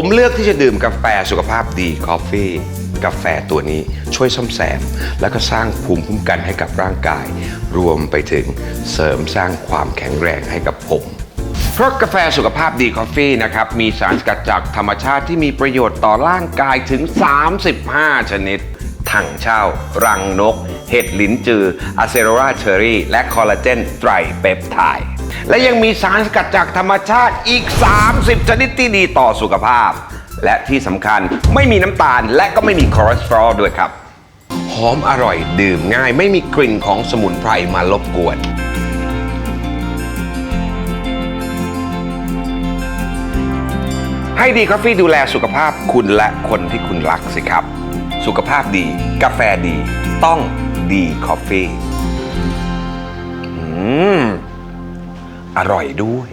ผมเลือกที่จะดื่มกาแฟสุขภาพดีคอฟฟี่กาแฟตัวนี้ช่วยซ่อมแซม แล้วก็สร้างภูมิคุ้มกันให้กับร่างกาย รวมไปถึงเสริมสร้างความแข็งแรงให้กับผม เพราะกาแฟสุขภาพดีคอฟฟี่นะครับ มีสารสกัดจากธรรมชาติที่มีประโยชน์ต่อร่างกายถึง 35 ชนิด ถังเช่า รังนก เห็ดลิ้นจืออะเซโรราเชอรี่ และคอลลาเจนไตรเปปไทด์ และยังมีสารสกัดจากธรรมชาติอีก 30 ชนิดที่ดีต่อสุขภาพ และที่สำคัญไม่มีน้ำตาลและก็ไม่มีคอเลสเตอรอลด้วยครับ หอมอร่อยดื่มง่าย ไม่มีกลิ่นของสมุนไพรมารบกวนให้ดีคอฟฟี่ดูแลสุขภาพคุณและคนที่คุณรักสิครับ สุขภาพดี กาแฟดี ต้องดีคอฟฟี่ อร่อยด้วย